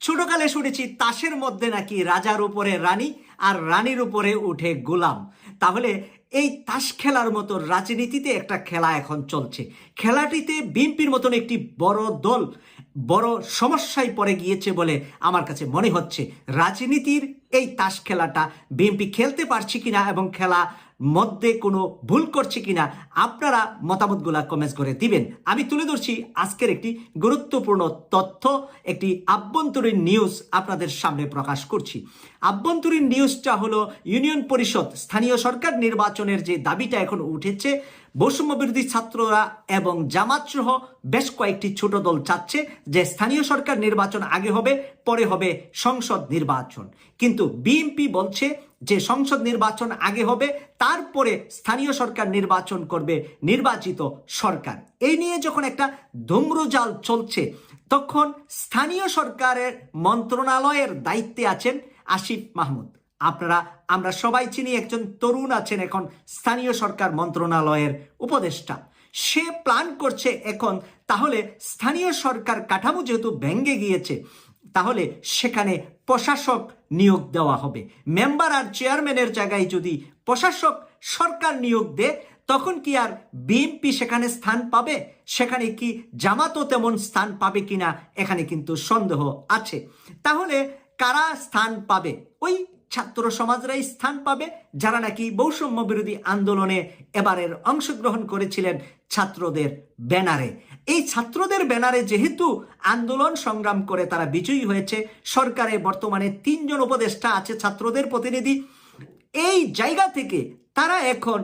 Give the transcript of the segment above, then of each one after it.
ছোটকালে শুনেছি তাসের মধ্যে নাকি রাজার উপরে রানী আর রানীর উপরে উঠে গোলাম। তাহলে এই তাস খেলার মতো রাজনীতিতে একটা খেলা এখন চলছে। খেলাটিতে বিএনপির মতন একটি বড় দল বড় সমস্যায় পড়ে গিয়েছে বলে আমার কাছে মনে হচ্ছে। রাজনীতির এই তাস খেলাটা বিএনপি খেলতে পারছে কিনা এবং খেলা মধ্যে কোনো ভুল করছে কিনা আপনারা মতামতগুলা কমেন্টস করে দিবেন। আমি তুলে ধরছি আজকের একটি গুরুত্বপূর্ণ তথ্য, একটি আভ্যন্তরীণ নিউজ আপনাদের সামনে প্রকাশ করছি। আভ্যন্তরীণ নিউজটা হলো ইউনিয়ন পরিষদ, স্থানীয় সরকার নির্বাচনের যে দাবিটা এখন উঠেছে, বৈষম্য বিরোধী ছাত্ররা এবং জামাত সহ বেশ কয়েকটি ছোট দল চাচ্ছে যে স্থানীয় সরকার নির্বাচন আগে হবে, পরে হবে সংসদ নির্বাচন। কিন্তু বিএনপি বলছে যে সংসদ নির্বাচন আগে হবে, তারপরে স্থানীয় সরকার নির্বাচন করবে, নির্বাচিত সরকার। এই নিয়ে যখন একটা ধূম্রজাল চলছে, তখন স্থানীয় সরকারের মন্ত্রণালয়ের দায়িত্বে আছেন আসিফ মাহমুদ। আপনারা, আমরা সবাই চিনি, একজন তরুণ আছেন এখন স্থানীয় সরকার মন্ত্রণালয়ের উপদেষ্টা। সে প্ল্যান করছে এখন, তাহলে স্থানীয় সরকার কাঠামো যেহেতু ভেঙ্গে গিয়েছে তাহলে সেখানে প্রশাসক নিয়োগ দেওয়া হবে। মেম্বার আর চেয়ারম্যানের জায়গায় যদি প্রশাসক সরকার নিয়োগ দেয়, তখন কি আর বিএনপি সেখানে স্থান পাবে? সেখানে কি জামাতও তেমন স্থান পাবে কিনা, এখানে কিন্তু সন্দেহ আছে। তাহলে কারা স্থান পাবে? ওই ছাত্র সমাজরাই স্থান পাবে, যারা নাকি বৈষম্য বিরোধী আন্দোলনে এবারের অংশগ্রহণ করেছিলেন ছাত্রদের ব্যানারে। এই ছাত্রদের ব্যানারে যেহেতু আন্দোলন সংগ্রাম করে তারা বিজয়ী হয়েছে, সরকারে বর্তমানে তিনজন উপদেষ্টা আছে ছাত্রদের প্রতিনিধি, এই জায়গা থেকে তারা এখন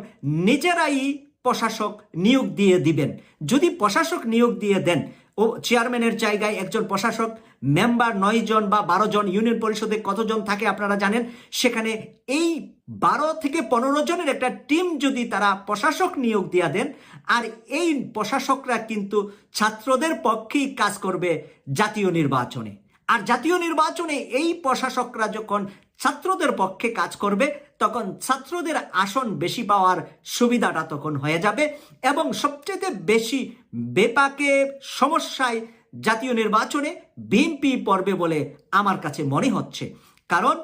নিজেরাই প্রশাসক নিয়োগ দিয়ে দিবেন। যদি প্রশাসক নিয়োগ দিয়ে দেন ও চেয়ারম্যানের জায়গায় একজন প্রশাসক, মেম্বার নয় জন বা বারো জন, ইউনিয়ন পরিষদে কতজন থাকে আপনারা জানেন? সেখানে এই বারো থেকে পনেরো জনের একটা টিম যদি তারা প্রশাসক নিয়োগ দিয়ে দেন, আর এই প্রশাসকরা কিন্তু ছাত্রদের পক্ষেই কাজ করবে জাতীয় নির্বাচনে। আর জাতীয় নির্বাচনে এই প্রশাসকরা যখন ছাত্রদের পক্ষে কাজ করবে, তখন ছাত্রদের আসন বেশি পাওয়ার সুবিধাটা তখন হয়ে যাবে এবং সবচেয়ে বেশি বেপাকে সমস্যায় জাতীয় নির্বাচনে বিএনপি পড়বে বলে আমার কাছে মনে হচ্ছে। কারণ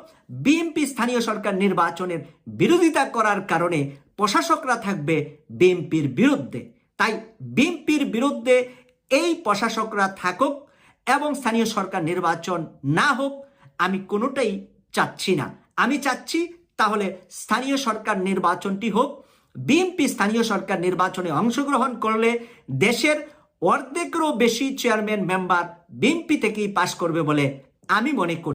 বিএনপি স্থানীয় সরকার নির্বাচনের বিরোধিতা করার কারণে প্রশাসকরা থাকবে বিএনপির বিরুদ্ধে। তাই বিএনপির বিরুদ্ধে এই প্রশাসকরা থাকুক এবং স্থানীয় সরকার নির্বাচন না হোক, আমি কোনোটাই চাচ্ছি না। আমি চাচ্ছি তাহলে স্থানীয় সরকার নির্বাচনটি হোক বিএনপি স্থানীয় সরকার নির্বাচনে অংশগ্রহণ করলে দেশের অর্ধেকেরও বেশি চেয়ারম্যান মেম্বার বিএনপি থেকেই পাশ করবে বলে আমি মনে করি।